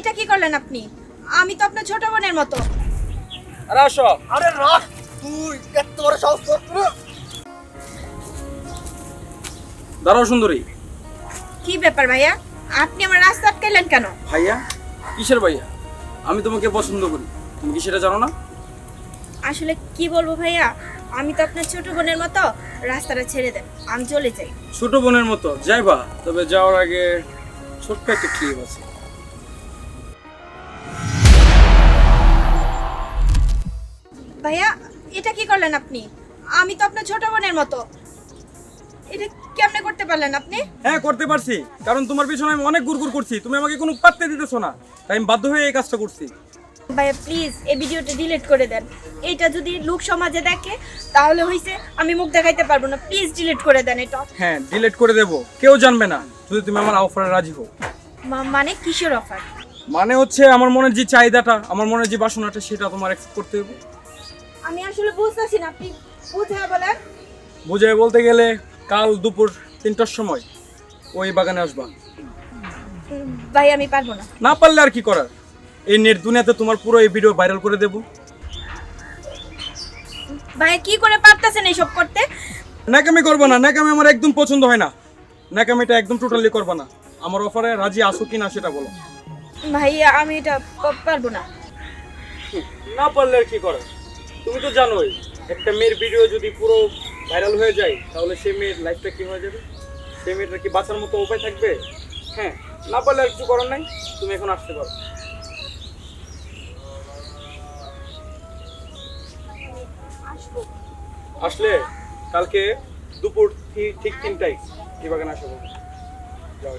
এটা কি করলেন আপনি? আমি তো আপনার ছোট বোনের মতো। আরে আসো। আরে রাখ তুই এত বড় সাহস দাঁড়াও সুন্দরী। কি ব্যাপার ভাইয়া? আপনি আমার রাস্তা আটকাইলেন কেন? ভাইয়া কিসের ভাইয়া? আমি তোমাকে পছন্দ করি। তুমি কি সেটা জানো না? আসলে কি বলব ভাইয়া? আমি তো আপনার ছোট বোনের মতো। রাস্তাটা ছেড়ে দেন আমি চলে যাই। ছোট বোনের মতো যাইবা। তবে যাওয়ার আগে ছোট্ট একটা ক্লিপ আছে। ভাইয়া এটা কি করলেন আপনি? আমি তো আপনার ছোট বোনের মতো। এটা কেমনে করতে পারলেন আপনি? হ্যাঁ করতে পারছি। কারণ তোমার পিছনে আমি অনেক গুড়গুড় করছি। তুমি আমাকে কোনো পাত্তে দিতেছো না। তাই আমি বাধ্য হয়ে এই কাজটা করছি। ভাইয়া প্লিজ এই ভিডিওটা ডিলিট করে দেন। এটা যদি লোক সমাজে দেখে তাহলে হইছে আমি মুখ দেখাইতে পারব না। প্লিজ ডিলিট করে দেন এটা। হ্যাঁ ডিলিট করে দেবো। কেউ জানবে না। যদি তুমি আমার অফারে রাজি হও। মা- মানে কিসের অফার মানে হচ্ছে আমার মনের যে চাহিদাটা আমার মনের যে বাসনাটা সেটা তোমার অ্যাকসেপ্ট করতে হবে। আমি আসলে বুঝতেছি না আপনি বুঝে বলেন। বুঝে বলতে গেলে কাল দুপুর তিনটার সময় ওই বাগানে আসবা। ভাই আমি পারব না। না পারলে আর কি করার? এই নেট দুনিয়াতে তোমার পুরো এই ভিডিও ভাইরাল করে দেবো। ভাই কি করে পারতেছেন এইসব করতে? ন্যাকামি করব না ন্যাকামি আমার একদম পছন্দ হয় না। ন্যাকামিটা একদম টোটালি করব না। আমার অফারে রাজি আসো কি না সেটা বলো। ভাই আমি এটা পারব না। না পারলে আর কি করার? তুমি তো জানোই, একটা মেয়ের ভিডিও যদি পুরো ভাইরাল হয়ে যায়, তাহলে সেই মেয়ের লাইফটা কি হয়ে যাবে? সেই মেয়েটা কি বাঁচার মতো উপায় থাকবে? হ্যাঁ না পারলে আর কিছু করার নাই, তুমি এখন আসতে পারো। আসলে কালকে দুপুর ঠিক তিনটায় এই বাগানে আসব যাও।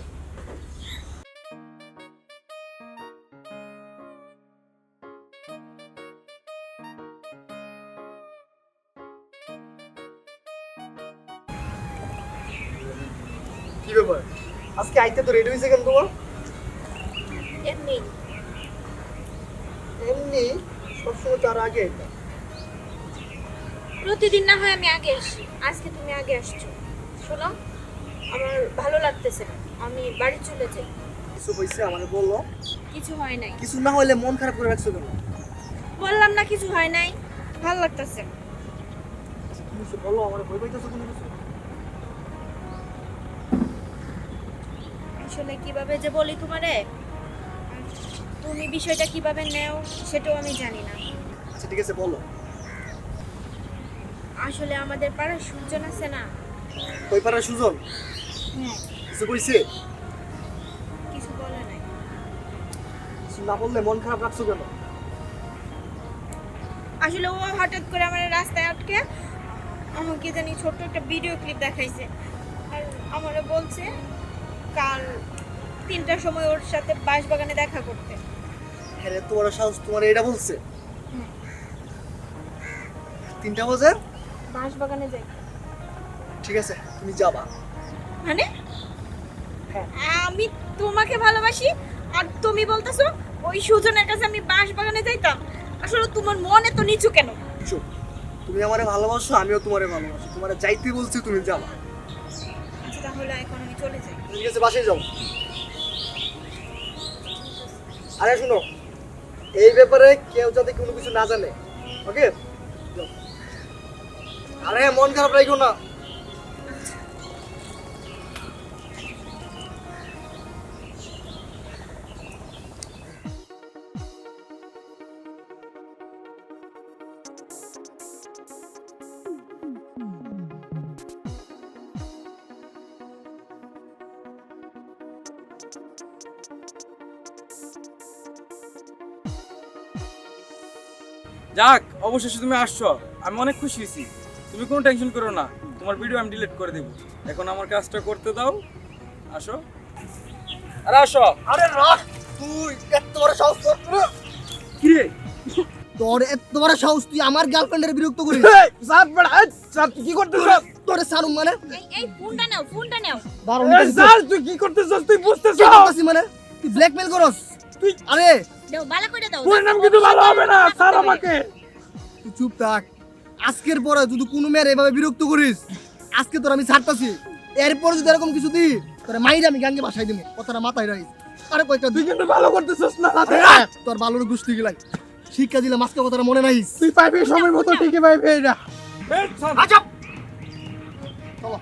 কি ব্যাপার? আজকে আইতে তো রেডি হয়েছে কেন তোমার? এমনি। এমনি? সবসময় তার আগে প্রতিদিন না হয় আমি আগে আসি। আজকে তুমি আগে আসছো। শোনো আমার ভালো লাগতেছে না। আমি বাড়ি চলে যাই। কিছু হয়েছে আমার বলল কিছু হয় নাই। কিছু না হলে মন খারাপ করে রাখছো কেন? বললাম না কিছু হয় নাই। ভালো লাগতেছে আচ্ছা, বলো আমার ভয় পাইতেছো আসলে কীভাবে যে বলি তোমারে? তুমি বিষয়টা কীভাবে নেও সেটাও আমি জানি না। আচ্ছা ঠিক আছে বলো। আসলে আমাদের পাড়ার সুজন আছে না? ওই পাড়ার সুজন? হ্যাঁ। কিছু কইছে? কিছু বলে নাই। না বললে মন খারাপ রাখছো কেন? আসলে ও হঠাৎ করে আমার রাস্তায় আটকে আমাকে জানি ছোট্ট একটা ভিডিও ক্লিপ দেখাইছে। আর আমারে বলছে কাল তিনটার সময় ওর সাথে বাঁশবাগানে দেখা করতে। হ্যাঁ তোমার সাহস তোমার এটা বলছে? তিনটা বাজে? বাঁশবাগানে যাই। ঠিক আছে তুমি যাবা। মানে? হ্যাঁ। আমি তোমাকে ভালোবাসি আর তুমি বলতেছো ওই সুজনের কাছে আমি বাঁশবাগানে যাইতাম। আসলে তোমার মন এত নিচু কেন? চুপ। তুমি আমারে ভালোবাসো আমিও তোমারে ভালোবাসি। তোমারে যাইতে বলছি তুমি যাবা। তাহলে এখন আমি চলে যাই। ঠিক আছে, বাসায় যাও। আরে শুনো, এই ব্যাপারে কেউ যাতে কোনো কিছু না জানে, ওকে? আরে মন খারাপ রাখো না। যাক অবশেষে তুমি আসছো। আমি অনেক খুশি হয়েছি। তুমি কোনো টেনশন করো না। তোমার ভিডিও আমি ডিলিট করে দেবো। এখন আমার কাজটা করতে দাও। আসো। আরে আসো। আরে রাখ তুই এত বড় সাহস তোর পুরো। কিরে তোর এত বড় সাহস তুই আমার গার্লফ্রেন্ডের বিরক্ত করিস সাত বেড়া তুই কি করতেছ তোর সারুম মানে? এই এই ফোনটা নাও ফোনটা নাও। দাঁড়াও স্যার তুই কি করতেছ তুই বুঝতেছ করতেছি মানে? তুই ব্ল্যাকমেল করস? তুই আরে! দাও বালা করে দাও তোর নাম কিন্তু ভালো হবে না স্যার আমাকে। তুই চুপ থাক। আজকের পরে যদি কোনো মেয়ের এভাবে বিরক্ত করিস আজকে তোর আমি ছাড়তাছি। এরপর যদি এরকম কিছু দিই তোর মাইরে আমি গাঙ্গে বাসায় দিব কথাটা মাথায় রাখিস। আরে কয়েকটা তুই কিন্তু ভালো করতেছিস না তোর বালুর গুষ্টি গিলাই। শিক্ষা দিলে মাস্কে কথাটা মনে নাই তুই পাইবি সময় মতো ঠিকই পাইবি এটা চল। চলো।